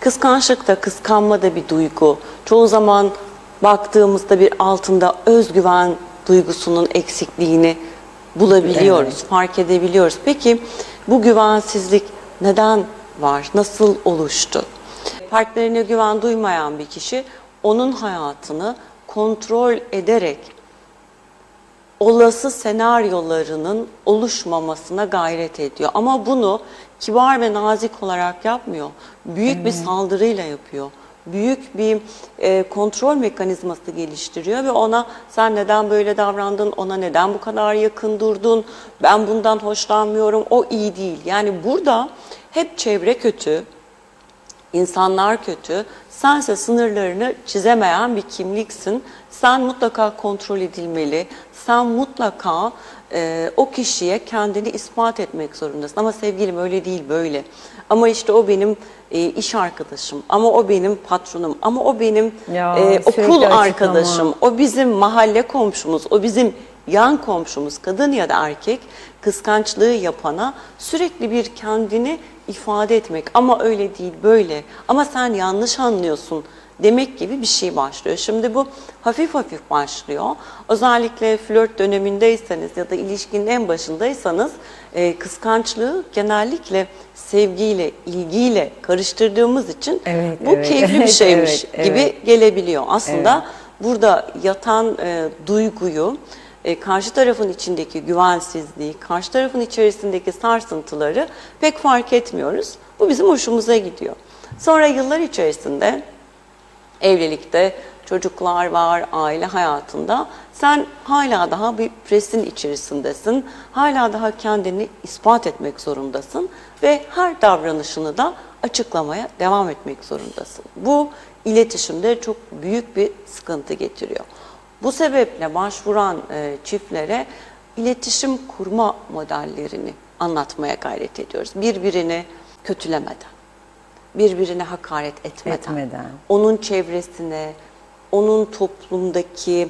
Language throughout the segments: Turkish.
Kıskançlık da kıskanma da bir duygu. Çoğu zaman baktığımızda bir altında özgüven duygusunun eksikliğini bulabiliyoruz, fark edebiliyoruz. Peki bu güvensizlik neden var? Nasıl oluştu? Partnerine güven duymayan bir kişi onun hayatını kontrol ederek olası senaryolarının oluşmamasına gayret ediyor. Ama bunu kibar ve nazik olarak yapmıyor. Büyük bir saldırıyla yapıyor. Büyük bir e, kontrol mekanizması geliştiriyor ve ona sen neden böyle davrandın, ona neden bu kadar yakın durdun, ben bundan hoşlanmıyorum, o iyi değil. Yani burada hep çevre kötü, İnsanlar kötü. Sense sınırlarını çizemeyen bir kimliksin. Sen mutlaka kontrol edilmeli. Sen mutlaka e, o kişiye kendini ispat etmek zorundasın. Ama sevgilim öyle değil böyle. Ama işte o benim e, iş arkadaşım. Ama o benim patronum. Ama o benim Ya, e, okul arkadaşım. O bizim mahalle komşumuz. O bizim yan komşumuz. Kadın ya da erkek kıskançlığı yapana sürekli bir kendini ifade etmek. Ama öyle değil böyle. Ama sen yanlış anlıyorsun demek gibi bir şey başlıyor. Şimdi bu hafif hafif başlıyor. Özellikle flört dönemindeyseniz ya da ilişkinin en başındaysanız e, kıskançlığı genellikle sevgiyle, ilgiyle karıştırdığımız için Evet, bu evet, keyifli bir evet, şeymiş evet, gibi evet. gelebiliyor. Aslında burada yatan e, duyguyu, e, karşı tarafın içindeki güvensizliği, karşı tarafın içerisindeki sarsıntıları pek fark etmiyoruz. Bu bizim hoşumuza gidiyor. Sonra yıllar içerisinde evlilikte çocuklar var, aile hayatında sen hala daha bir presin içerisindesin. Hala daha kendini ispat etmek zorundasın ve her davranışını da açıklamaya devam etmek zorundasın. Bu iletişimde çok büyük bir sıkıntı getiriyor. Bu sebeple başvuran e, çiftlere iletişim kurma modellerini anlatmaya gayret ediyoruz. Birbirini kötülemeden, birbirine hakaret etmeden, Etmeden. onun çevresine, onun toplumdaki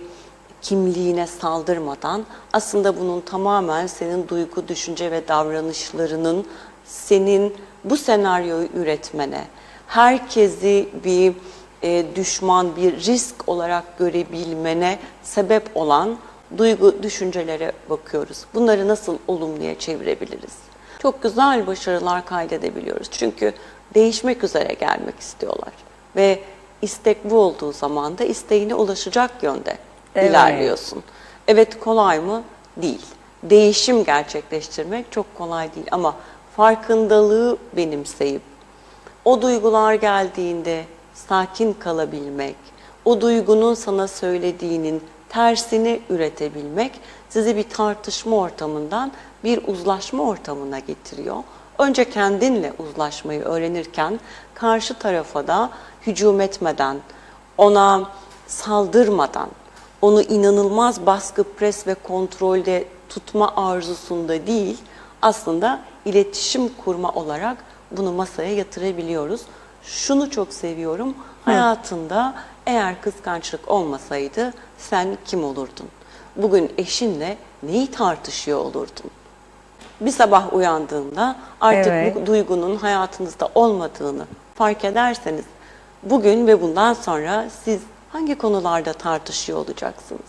kimliğine saldırmadan aslında bunun tamamen senin duygu, düşünce ve davranışlarının senin bu senaryoyu üretmene, herkesi bir e, düşman, bir risk olarak görebilmene sebep olan duygu, düşüncelere bakıyoruz. Bunları nasıl olumluya çevirebiliriz? Çok güzel başarılar kaydedebiliyoruz. Çünkü değişmek üzere gelmek istiyorlar. Ve istek bu olduğu zaman da isteğine ulaşacak yönde Evet. ilerliyorsun. Evet kolay mı? Değil. Değişim gerçekleştirmek çok kolay değil ama farkındalığı benimseyip o duygular geldiğinde sakin kalabilmek, o duygunun sana söylediğinin tersini üretebilmek sizi bir tartışma ortamından bir uzlaşma ortamına getiriyor. Önce kendinle uzlaşmayı öğrenirken karşı tarafa da hücum etmeden, ona saldırmadan, onu inanılmaz baskı, pres ve kontrolde tutma arzusunda değil, aslında iletişim kurma olarak bunu masaya yatırabiliyoruz. Şunu çok seviyorum, hayatında eğer kıskançlık olmasaydı sen kim olurdun? Bugün eşinle neyi tartışıyor olurdun? Bir sabah uyandığında artık Evet. bu duygunun hayatınızda olmadığını fark ederseniz bugün ve bundan sonra siz hangi konularda tartışıyor olacaksınız?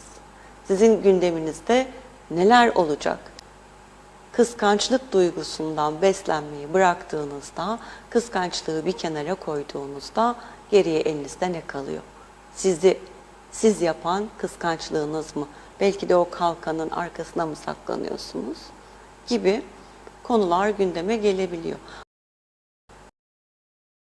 Sizin gündeminizde neler olacak? Kıskançlık duygusundan beslenmeyi bıraktığınızda, kıskançlığı bir kenara koyduğunuzda geriye elinizde ne kalıyor? Sizi siz yapan kıskançlığınız mı? Belki de o kalkanın arkasına mı saklanıyorsunuz? Gibi konular gündeme gelebiliyor.